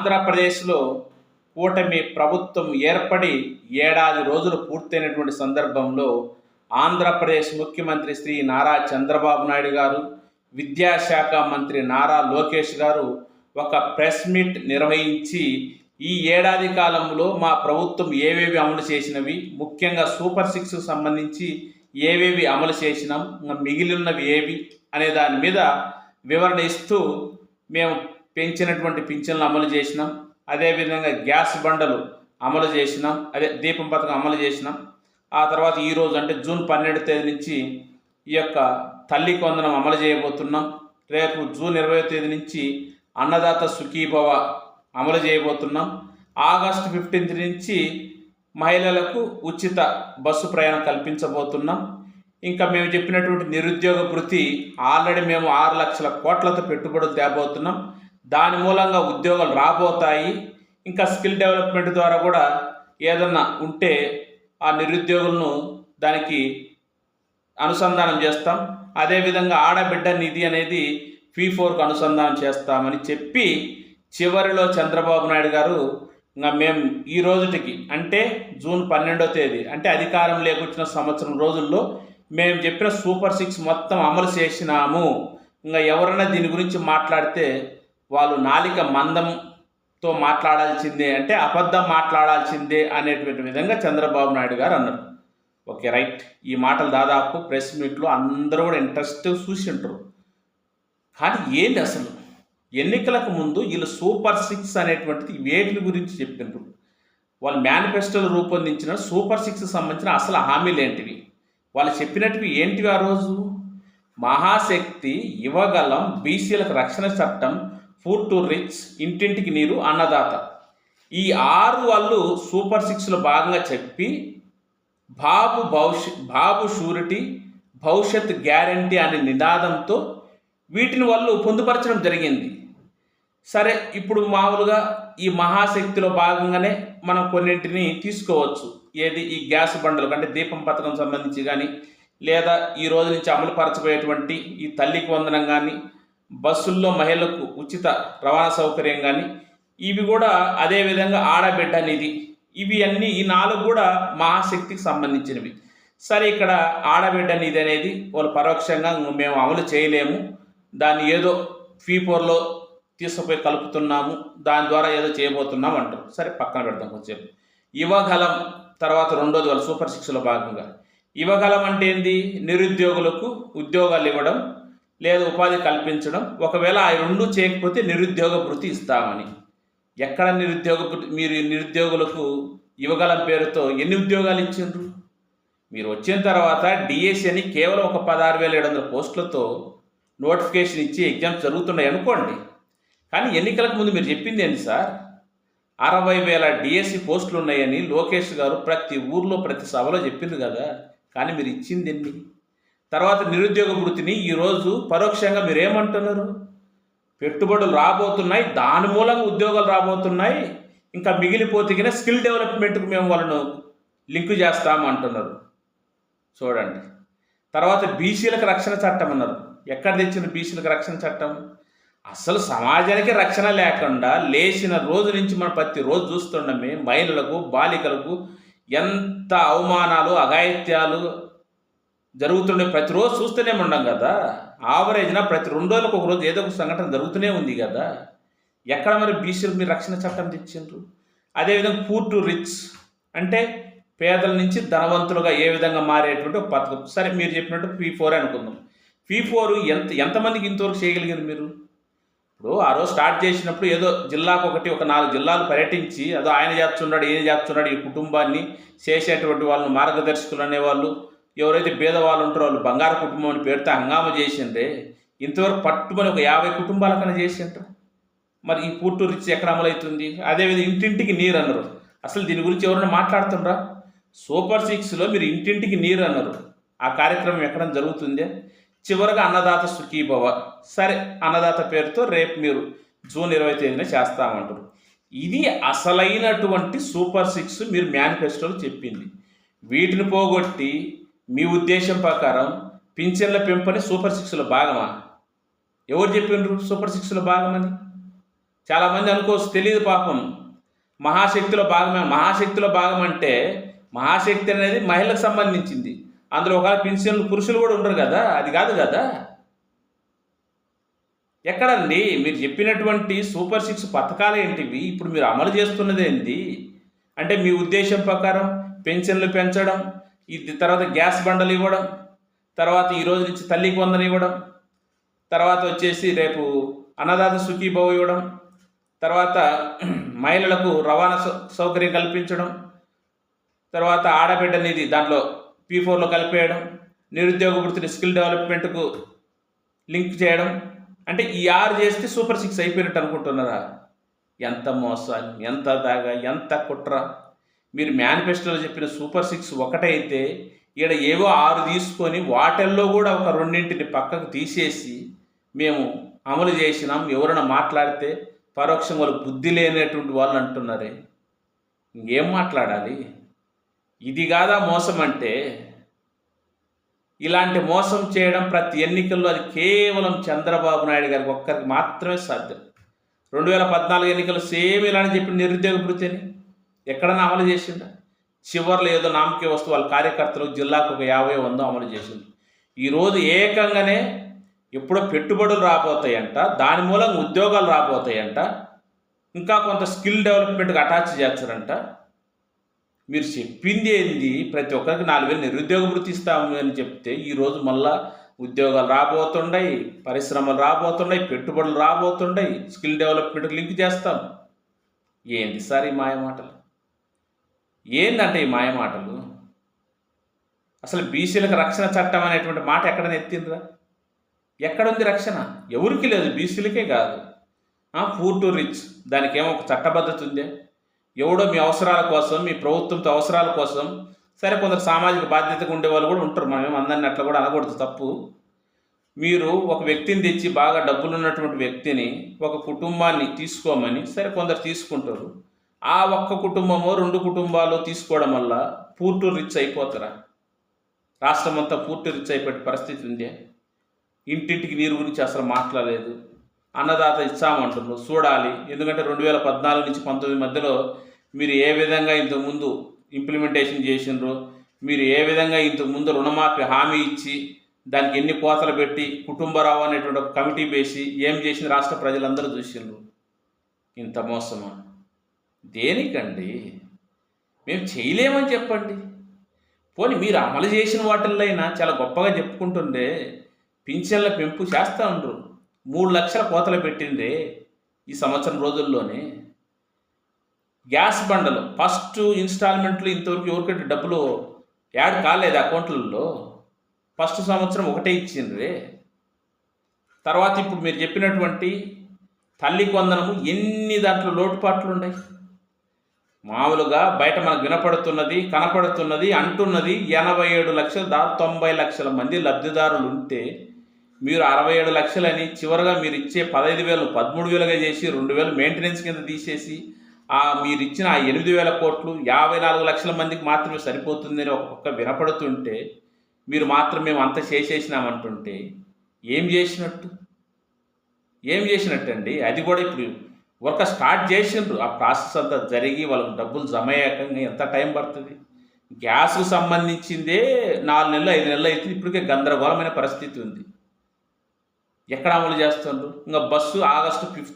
ఆంధ్రప్రదేశ్లో కూటమి ప్రభుత్వం ఏర్పడి ఏడాది రోజులు పూర్తయినటువంటి సందర్భంలో ఆంధ్రప్రదేశ్ ముఖ్యమంత్రి శ్రీ నారా చంద్రబాబు నాయుడు గారు విద్యాశాఖ మంత్రి నారా లోకేష్ గారు ఒక ప్రెస్ మీట్ నిర్వహించి ఈ ఏడాది కాలంలో మా ప్రభుత్వం ఏవేవి అమలు చేసినవి ముఖ్యంగా సూపర్ సిక్స్కు సంబంధించి ఏవేవి అమలు చేసినాం మిగిలినవి ఏవి అనే దాని మీద వివరణ ఇస్తూ మేము పెంచినటువంటి పింఛన్లు అమలు చేసినాం. అదేవిధంగా గ్యాస్ బండలు అమలు చేసినాం. అదే దీపం పథకం అమలు చేసినాం. ఆ తర్వాత ఈరోజు అంటే జూన్ పన్నెండు తేదీ నుంచి ఈ యొక్క తల్లి కొందనం అమలు చేయబోతున్నాం. రేపు జూన్ ఇరవై తేదీ నుంచి అన్నదాత సుఖీభవ అమలు చేయబోతున్నాం. ఆగస్టు ఫిఫ్టీన్త్ నుంచి మహిళలకు ఉచిత బస్సు ప్రయాణం కల్పించబోతున్నాం. ఇంకా మేము చెప్పినటువంటి నిరుద్యోగ వృత్తి ఆల్రెడీ మేము ఆరు లక్షల కోట్లతో పెట్టుబడులు తేబోతున్నాం. దాని మూలంగా ఉద్యోగాలు రాబోతాయి. ఇంకా స్కిల్ డెవలప్మెంట్ ద్వారా కూడా ఏదన్నా ఉంటే ఆ నిరుద్యోగులను దానికి అనుసంధానం చేస్తాం. అదేవిధంగా ఆడబిడ్డ నిధి అనేది ఫీ ఫోర్కు అనుసంధానం చేస్తామని చెప్పి చివరిలో చంద్రబాబు నాయుడు గారు ఇంకా మేము ఈ రోజుటికి అంటే జూన్ పన్నెండో తేదీ అంటే అధికారం లేకొచ్చిన సంవత్సరం రోజుల్లో మేము చెప్పిన సూపర్ సిక్స్ మొత్తం అమలు చేసినాము. ఇంకా ఎవరైనా దీని గురించి మాట్లాడితే వాళ్ళు నాలిక మందంతో మాట్లాడాల్సిందే అంటే అబద్ధం మాట్లాడాల్సిందే అనేటువంటి విధంగా చంద్రబాబు నాయుడు గారు అన్నారు. Okay right. ఈ మాటలు దాదాపు ప్రెస్ మీట్లో అందరూ కూడా ఇంట్రెస్ట్ చూసి ఉంటారు. కానీ ఏంటి అసలు? ఎన్నికలకు ముందు వీళ్ళు సూపర్ సిక్స్ అనేటువంటిది వేటి గురించి చెప్పిండ్రు వాళ్ళు మేనిఫెస్టోలు రూపొందించిన సూపర్ సిక్స్ సంబంధించిన అసలు హామీలు ఏంటివి? వాళ్ళు చెప్పినట్టువి ఏంటివి ఆ రోజు? మహాశక్తి యువగలం బీసీలకు రక్షణ చట్టం ఫుడ్ టు రిచ్ ఇంటింటికి నీరు అన్నదాత. ఈ ఆరు వాళ్ళు సూపర్ సిక్స్లో భాగంగా చెప్పి బాబు భవిష్య బాబు షూరిటీ భవిష్యత్ గ్యారంటీ అనే నినాదంతో వీటిని వాళ్ళు పొందుపరచడం జరిగింది. సరే ఇప్పుడు మామూలుగా ఈ మహాశక్తిలో భాగంగానే మనం కొన్నింటిని తీసుకోవచ్చు. ఏది? ఈ గ్యాస్ బండలు అంటే దీపం పథకం సంబంధించి కానీ లేదా ఈ రోజు నుంచి అమలు పరచబోయేటువంటి ఈ తల్లికి వందనం కానీ బస్సుల్లో మహిళలకు ఉచిత రవాణా సౌకర్యం కానీ ఇవి కూడా అదేవిధంగా ఆడబిడ్డ నిధి. ఇవి అన్నీ ఈ నాలుగు కూడా మహాశక్తికి సంబంధించినవి. సరే ఇక్కడ ఆడబిడ్డ నిధి అనేది వాళ్ళు పరోక్షంగా మేము అమలు చేయలేము. దాన్ని ఏదో ఫీపోర్లో తీసుకుపోయి కలుపుతున్నాము. దాని ద్వారా ఏదో చేయబోతున్నాం అంటారు. సరే పక్కన పెడతాం కొంచెం. యువగలం తర్వాత రెండోది వాళ్ళ సూపర్ సిక్స్లో భాగంగా. యువగలం అంటే ఏంది? నిరుద్యోగులకు ఉద్యోగాలు ఇవ్వడం లేదా ఉపాధి కల్పించడం. ఒకవేళ ఆ రెండు చేయకపోతే నిరుద్యోగ భృతి ఇస్తామని. ఎక్కడ నిరుద్యోగ మీరు నిరుద్యోగులకు యువగలం పేరుతో ఎన్ని ఉద్యోగాలు ఇచ్చిండ్రు? మీరు వచ్చిన తర్వాత డిఎస్సి అని కేవలం ఒక పదహారు వేల ఏడు వందల పోస్టులతో నోటిఫికేషన్ ఇచ్చి ఎగ్జామ్స్ జరుగుతున్నాయి అనుకోండి. కానీ ఎన్నికలకు ముందు మీరు చెప్పింది ఏంటి సార్? అరవై వేల డిఎస్సి పోస్టులు ఉన్నాయని లోకేష్ గారు ప్రతి ఊర్లో ప్రతి సభలో చెప్పింది కదా. కానీ మీరు ఇచ్చింది ఎన్ని తర్వాత నిరుద్యోగ వృత్తిని ఈరోజు పరోక్షంగా మీరేమంటున్నారు? పెట్టుబడులు రాబోతున్నాయి దాని మూలంగా ఉద్యోగాలు రాబోతున్నాయి ఇంకా మిగిలిపోతే స్కిల్ డెవలప్మెంట్కి మేము వాళ్ళను లింక్ చేస్తాము అంటున్నారు. చూడండి. తర్వాత బీసీలకు రక్షణ చట్టం అన్నారు. ఎక్కడ తెచ్చిన బీసీలకు రక్షణ చట్టం? అసలు సమాజానికి రక్షణ లేకుండా లేచిన రోజు నుంచి మనం ప్రతి రోజు చూస్తుండమే మహిళలకు బాలికలకు ఎంత అవమానాలు అఘాయిత్యాలు జరుగుతుండే ప్రతిరోజు చూస్తూనే ఉండం కదా. ఆవరేజ్న ప్రతి రెండు రోజులకు ఒక రోజు ఏదో ఒక సంఘటన జరుగుతూనే ఉంది కదా. ఎక్కడ మరి బీసీలకు మీరు రక్షణ చట్టం తెచ్చిండ్రు? అదేవిధంగా పూర్ టు రిచ్ అంటే పేదల నుంచి ధనవంతులుగా ఏ విధంగా మారేటువంటి ఒక పథకం? సరే మీరు చెప్పినట్టు పీ ఫోర్ అనుకుందాం. పీ ఫోర్ ఎంత ఎంతమందికి ఇంతవరకు చేయగలిగారు మీరు? ఇప్పుడు ఆ రోజు స్టార్ట్ చేసినప్పుడు ఏదో జిల్లాకు ఒకటి ఒక నాలుగు జిల్లాలు పర్యటించి అదో ఆయన చేస్తున్నాడు ఈయన చేస్తున్నాడు ఈ కుటుంబాన్ని చేసేటువంటి వాళ్ళని మార్గదర్శకులు అనేవాళ్ళు ఎవరైతే భేదవాళ్ళు ఉంటారో వాళ్ళు బంగారు కుటుంబం అని పేరుతో హంగామా చేసిండ్రే ఇంతవరకు పట్టుమని ఒక యాభై కుటుంబాలకన్నా చేసిండ్రు. మరి ఈ పూర్టు రిచ్ ఎక్కడ అమలవుతుంది అదేవిధంగా ఇంటింటికి నీరు అన్నారు. అసలు దీని గురించి ఎవరైనా మాట్లాడుతుండ్రా? సూపర్ సిక్స్లో మీరు ఇంటింటికి నీరు అన్నారు. ఆ కార్యక్రమం ఎక్కడ జరుగుతుందే? చివరగా అన్నదాత సుఖీభవ. సరే అన్నదాత పేరుతో రేపు మీరు జూన్ ఇరవై తేదీన చేస్తామంటారు. ఇది అసలైనటువంటి సూపర్ సిక్స్ మీరు మేనిఫెస్టోలో చెప్పింది. వీటిని పోగొట్టి మీ ఉద్దేశం ప్రకారం పింఛన్ల పెంపని సూపర్ సిక్స్లో భాగమా? ఎవరు చెప్పిండ్రు సూపర్ సిక్స్లో భాగమని? చాలామంది అనుకోవచ్చు తెలియదు పాపం. మహాశక్తిలో భాగమే మహాశక్తిలో భాగం అంటే మహాశక్తి అనేది మహిళలకు సంబంధించింది. అందులో ఒకవేళ పింఛన్లు పురుషులు కూడా ఉండరు కదా? అది కాదు కదా? ఎక్కడండి? మీరు చెప్పినటువంటి సూపర్ సిక్స్ పథకాలు ఏంటివి? ఇప్పుడు మీరు అమలు చేస్తున్నది ఏంటి అంటే మీ ఉద్దేశం ప్రకారం పెన్షన్లు పెంచడం ఇది తర్వాత గ్యాస్ బండలు ఇవ్వడం తర్వాత ఈ రోజు నుంచి తల్లికి వందలు ఇవ్వడం తర్వాత వచ్చేసి రేపు అన్నదాత సుఖీభవ ఇవ్వడం తర్వాత మహిళలకు రవాణా సౌ- సౌకర్యం కల్పించడం తర్వాత ఆడబిడ్డ నిధి దాంట్లో పీ ఫోర్లో కలిపేయడం నిరుద్యోగ వృత్తిని స్కిల్ డెవలప్మెంట్కు లింక్ చేయడం. అంటే ఈ ఆరు చేస్తే సూపర్ సిక్స్ అయిపోయినట్టు అనుకుంటున్నారా? ఎంత మోసం ఎంత దాగా ఎంత కుట్ర. మీరు మేనిఫెస్టోలో చెప్పిన సూపర్ సిక్స్ ఒకటైతే ఈడ ఏవో ఆరు తీసుకొని వాటిల్లో కూడా ఒక రెండింటిని పక్కకు తీసేసి మేము అమలు చేసినాం. ఎవరైనా మాట్లాడితే పరోక్షం వాళ్ళు బుద్ధి లేనటువంటి వాళ్ళు అంటున్నారే. ఇంకేం మాట్లాడాలి? ఇది కాదా మోసం అంటే? ఇలాంటి మోసం చేయడం ప్రతి ఎన్నికల్లో అది కేవలం చంద్రబాబు నాయుడు గారికి ఒక్కరికి మాత్రమే సాధ్యం. రెండు వేల పద్నాలుగు ఎన్నికలు సేమ్ ఇలానే చెప్పిన నిరుద్యోగ భృతిని ఎక్కడన్నా అమలు చేసిందా చివర్లో ఏదో నామకే వస్తువు వాళ్ళ కార్యకర్తలు జిల్లాకు ఒక యాభై వందో అమలు చేసింది ఈరోజు ఏకంగానే ఎప్పుడో పెట్టుబడులు రాబోతాయంట దాని మూలంగా ఉద్యోగాలు రాబోతాయంట ఇంకా కొంత స్కిల్ డెవలప్మెంట్కి అటాచ్ చేస్తారంట. మీరు చెప్పింది ఏంది? ప్రతి ఒక్కరికి నాలుగు వేలు నిరుద్యోగ వృత్తి ఇస్తాము అని చెప్తే ఈరోజు మళ్ళా ఉద్యోగాలు రాబోతుండయి పరిశ్రమలు రాబోతున్నాయి పెట్టుబడులు రాబోతుండయి స్కిల్ డెవలప్మెంట్కి లింక్ చేస్తాం. ఏంది సార్ ఈ మాయ మాటలు? ఏందంటే ఈ మాయ మాటలు? అసలు బీసీలకు రక్షణ చట్టం అనేటువంటి మాట ఎక్కడ ఎత్తిందిరా ఎక్కడుంది రక్షణ? ఎవరికి లేదు బీసీలకే కాదు. పూర్ టు రిచ్ దానికి ఏమో ఒక చట్టబద్ధత ఉందే. ఎవడో మీ అవసరాల కోసం మీ ప్రభుత్వంతో అవసరాల కోసం సరే కొందరు సామాజిక బాధ్యతగా ఉండే వాళ్ళు కూడా ఉంటారు. మనం అందరిని అట్లా కూడా అనకూడదు తప్పు. మీరు ఒక వ్యక్తిని తెచ్చి బాగా డబ్బులు ఉన్నటువంటి వ్యక్తిని ఒక కుటుంబాన్ని తీసుకోమని సరే కొందరు తీసుకుంటారు. ఆ ఒక్క కుటుంబమో రెండు కుటుంబాలు తీసుకోవడం వల్ల పూర్టు రిచ్ అయిపోతారా? రాష్ట్రం అంతా పూర్తి రిచ్ అయిపోయే పరిస్థితి ఉందే? ఇంటింటికి నీరు గురించి అసలు మాట్లాడలేదు. అన్నదాత ఇచ్చామంటున్నారు చూడాలి. ఎందుకంటే రెండు వేల పద్నాలుగు నుంచి పంతొమ్మిది మధ్యలో మీరు ఏ విధంగా ఇంతకుముందు ఇంప్లిమెంటేషన్ చేసినారు మీరు ఏ విధంగా ఇంతకుముందు రుణమాఫీ హామీ ఇచ్చి దానికి ఎన్ని కోతలు పెట్టి కుటుంబరావు అనేటువంటి ఒక కమిటీ వేసి ఏం చేసిన రాష్ట్ర ప్రజలందరూ చూసిండ్రు. ఇంత మోసమా? దేనికండి? మేము చేయలేమని చెప్పండి. పోనీ మీరు అమలు చేసిన వాటిల్లో అయినా చాలా గొప్పగా చెప్పుకుంటుండే పింఛన్ల పెంపు చేస్తూ ఉండరు. మూడు లక్షల కోతలు పెట్టింది ఈ సంవత్సరం రోజుల్లోనే. గ్యాస్ బండలు ఫస్ట్ ఇన్స్టాల్మెంట్లు ఇంతవరకు ఎవరికంటే డబ్బులు యాడ్ కాలేదు అకౌంట్లలో ఫస్ట్ సంవత్సరం ఒకటే ఇచ్చిండ్రే. తర్వాత ఇప్పుడు మీరు చెప్పినటువంటి తల్లి కొందనము ఎన్ని దాంట్లో లోటుపాట్లు ఉన్నాయి మామూలుగా బయట మనకు వినపడుతున్నది కనపడుతున్నది అంటున్నది ఎనభై ఏడు లక్షలు దాదాపు తొంభై లక్షల మంది లబ్ధిదారులు ఉంటే మీరు అరవై ఏడు లక్షలని చివరిగా మీరు ఇచ్చే పదహైదు వేలు పదమూడు వేలుగా చేసి రెండు వేలు మెయింటెనెన్స్ కింద తీసేసి ఆ మీరు ఇచ్చిన ఆ ఎనిమిది వేల కోట్లు యాభై నాలుగు లక్షల మందికి మాత్రమే సరిపోతుందని ఒక్కొక్క వినపడుతుంటే మీరు మాత్రం మేము అంత చేసేసినామంటుంటే ఏం చేసినట్టు? ఏం చేసినట్టండి? అది కూడా ఇప్పుడు వర్క్ స్టార్ట్ చేసిండ్రు. ఆ ప్రాసెస్ అంతా జరిగి వాళ్ళకి డబ్బులు జమ అయ్యాక ఎంత టైం పడుతుంది? గ్యాస్కు సంబంధించిందే నాలుగు నెలలు ఐదు నెలలు అయితే ఇప్పటికే గందరగోళమైన పరిస్థితి ఉంది. ఎక్కడ అమలు చేస్తుండ్రు? ఇంకా బస్సు ఆగస్టు ఫిఫ్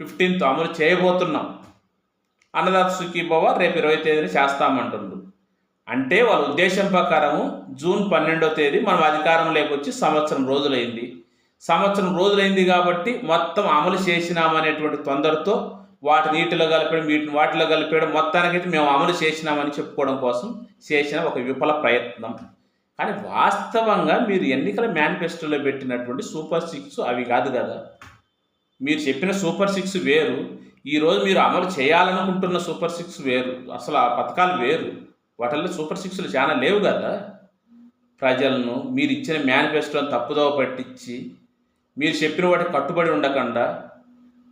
ఫిఫ్టీన్త్ అమలు చేయబోతున్నాం. అన్నదాత సుఖీభవ రేపు ఇరవై తేదీన చేస్తామంటుండ్రు. అంటే వాళ్ళ ఉద్దేశం ప్రకారము జూన్ పన్నెండో తేదీ మనం అధికారం వచ్చి సంవత్సరం రోజులైంది. సంవత్సరం రోజులైంది కాబట్టి మొత్తం అమలు చేసినామనేటువంటి తొందరతో వాటి నీటిలో కలిపడం వీటిని వాటిలో కలిపేయడం మొత్తానికైతే మేము అమలు చేసినామని చెప్పుకోవడం కోసం చేసిన ఒక విఫల ప్రయత్నం. కానీ వాస్తవంగా మీరు ఎన్నికల మేనిఫెస్టోలో పెట్టినటువంటి సూపర్ సిక్స్ అవి కాదు కదా. మీరు చెప్పిన సూపర్ సిక్స్ వేరు. ఈరోజు మీరు అమలు చేయాలనుకుంటున్న సూపర్ సిక్స్ వేరు. అసలు ఆ పథకాలు వేరు. వాటిల్లో సూపర్ సిక్స్లు చాలా లేవు కదా. ప్రజలను మీరు ఇచ్చిన మేనిఫెస్టోని తప్పుదోవ పట్టించి మీరు చెప్పిన వాటి కట్టుబడి ఉండకుండా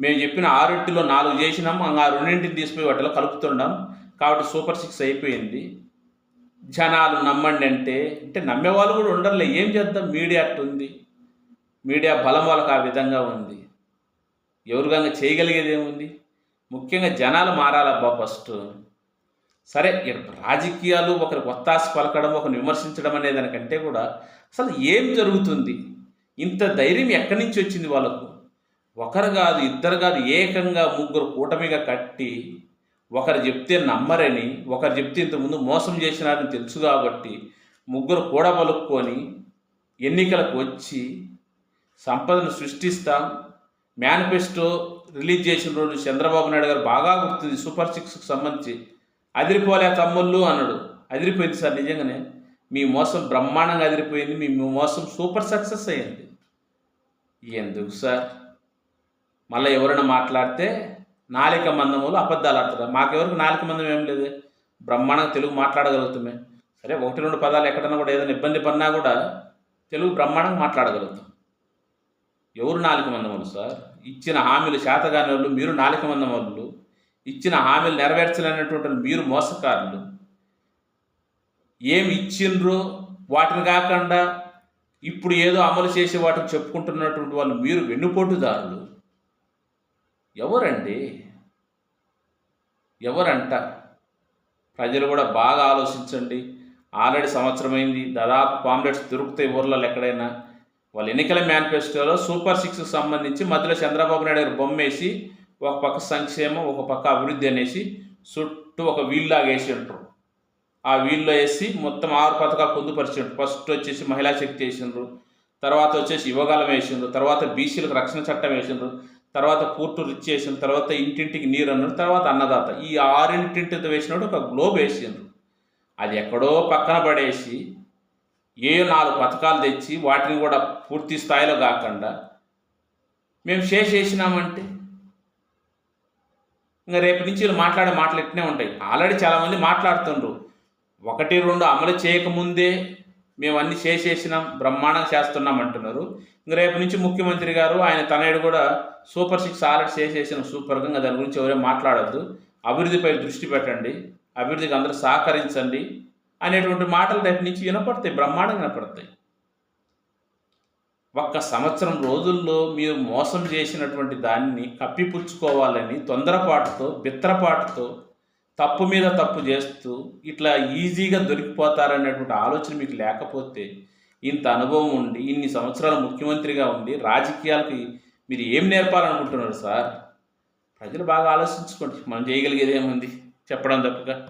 మేము చెప్పిన ఆరింటిలో నాలుగు చేసినాం ఆ రెండింటిని తీసుకుపోయి వాటిలో కలుపుతున్నాం. కాబట్టి సూపర్ సిక్స్ అయిపోయింది. జనాలు నమ్మండి అంటే అంటే నమ్మేవాళ్ళు కూడా ఉండరులే. ఏం చేద్దాం? మీడియా అట్టుంది. మీడియా బలం వాళ్ళకి ఆ విధంగా ఉంది. ఎవరికంగా చేయగలిగేది ఏముంది ముఖ్యంగా జనాలు మారాలబ్బా ఫస్ట్. సరే ఇక్కడ రాజకీయాలు ఒకరికి ఒత్తాసు పలకడం ఒకరిని విమర్శించడం అనే దానికంటే కూడా అసలు ఏం జరుగుతుంది? ఇంత ధైర్యం ఎక్కడి నుంచి వచ్చింది వాళ్ళకు? ఒకరు కాదు ఇద్దరు కాదు ఏకంగా ముగ్గురు కూటమిగా కట్టి ఒకరు చెప్తే నమ్మరని ఒకరు చెప్తే ఇంతకుముందు మోసం చేసినారని తెలుసు కాబట్టి ముగ్గురు కూడబలుక్కొని ఎన్నికలకు వచ్చి సంపదను సృష్టిస్తాం. మేనిఫెస్టో రిలీజ్ చేసిన రోజు చంద్రబాబు నాయుడు గారు బాగా గుర్తుంది సూపర్ సిక్స్కి సంబంధించి. అదిరిపోలే తమ్ముళ్ళు అన్నాడు. అదిరిపోయింది సార్ నిజంగానే. మీ మోసం బ్రహ్మాండంగా అదిరిపోయింది మీ మోసం సూపర్ సక్సెస్ అయ్యింది. ఎందుకు సార్? మళ్ళీ ఎవరైనా మాట్లాడితే నాలిక మందములు అబద్ధాలు ఆడతారు. మాకెవరికి నాలిక మందం ఏం లేదు. బ్రహ్మాండంగా తెలుగు మాట్లాడగలుగుతామే. సరే ఒకటి రెండు పదాలు ఎక్కడన్నా కూడా ఏదైనా ఇబ్బంది పడినా కూడా తెలుగు బ్రహ్మాండంగా మాట్లాడగలుగుతాం. ఎవరు నాలుక మందములు సార్? ఇచ్చిన హామీలు శాతగాని వాళ్ళు మీరు నాలుక మందం వాళ్ళు ఇచ్చిన హామీలు నెరవేర్చలేనటువంటి మీరు మోసకారులు. ఏమి ఇచ్చిండ్రో వాటిని కాకుండా ఇప్పుడు ఏదో అమలు చేసే వాటిని చెప్పుకుంటున్నటువంటి వాళ్ళు మీరు వెన్నుపోటుదారులు. ఎవరండి? ఎవరంట? ప్రజలు కూడా బాగా ఆలోచించండి. ఆల్రెడీ సంవత్సరమైంది. దాదాపు పాంప్లెట్స్ దొరుకుతాయి ఊర్లలో ఎక్కడైనా. వాళ్ళ ఎన్నికల మేనిఫెస్టోలో సూపర్ సిక్స్కి సంబంధించి మధ్యలో చంద్రబాబు నాయుడు గారు బొమ్మేసి ఒక పక్క సంక్షేమం ఒక పక్క అభివృద్ధి అనేసి చుట్టూ ఒక వీల్లాగేసి ఉంటారు. ఆ వీల్లో వేసి మొత్తం ఆరు పథకాలు పొందుపరిచిండ్రు. ఫస్ట్ వచ్చేసి మహిళా శక్తి వేసిండ్రు. తర్వాత వచ్చేసి యువగాలం వేసిండ్రు. తర్వాత బీసీలకు రక్షణ చట్టం వేసిండ్రు. తర్వాత పూర్తి రిచ్ వేసిండ్రు. తర్వాత ఇంటింటికి నీరు అన్నారు తర్వాత అన్నదాత. ఈ ఆరింటింటితో వేసినప్పుడు ఒక గ్లోబ్ వేసిండ్రు. అది ఎక్కడో పక్కన పడేసి ఏ నాలుగు పథకాలు తెచ్చి వాటిని కూడా పూర్తి స్థాయిలో కాకుండా మేము చేసేసినామంటే ఇంకా రేపు నుంచి వీళ్ళు మాట్లాడే మాటలు ఇట్నే ఉంటాయి. ఆల్రెడీ చాలామంది మాట్లాడుతుండ్రు. ఒకటి రెండు అమలు చేయకముందే మేము అన్ని చేసేసినాం బ్రహ్మాండంగా చేస్తున్నాం అంటున్నారు. ఇంక రేపు నుంచి ముఖ్యమంత్రి గారు ఆయన తనయుడు కూడా సూపర్ సిక్స్ ఆల్రెడీ చేసేసిన సూపర్గా ఇంకా దాని గురించి ఎవరే మాట్లాడద్దు. అభివృద్ధిపై దృష్టి పెట్టండి. అభివృద్ధికి అందరూ సహకరించండి అనేటువంటి మాటలు రేపు నుంచి వినపడతాయి బ్రహ్మాండంగా వినపడతాయి. ఒక్క సంవత్సరం రోజుల్లో మీరు మోసం చేసినటువంటి దాన్ని కప్పిపుచ్చుకోవాలని తొందరపాటుతో బిత్తరపాటుతో తప్పు మీద తప్పు చేస్తూ ఇట్లా ఈజీగా దొరికిపోతారనేటువంటి ఆలోచన మీకు లేకపోతే ఇంత అనుభవం ఉండి ఇన్ని సంవత్సరాలు ముఖ్యమంత్రిగా ఉండి రాజకీయాలకి మీరు ఏం నేర్పాలనుకుంటున్నారు సార్? ప్రజలు బాగా ఆలోచించుకోండి. మనం చేయగలిగేది ఏముంది? చెప్పడం తప్పుగా.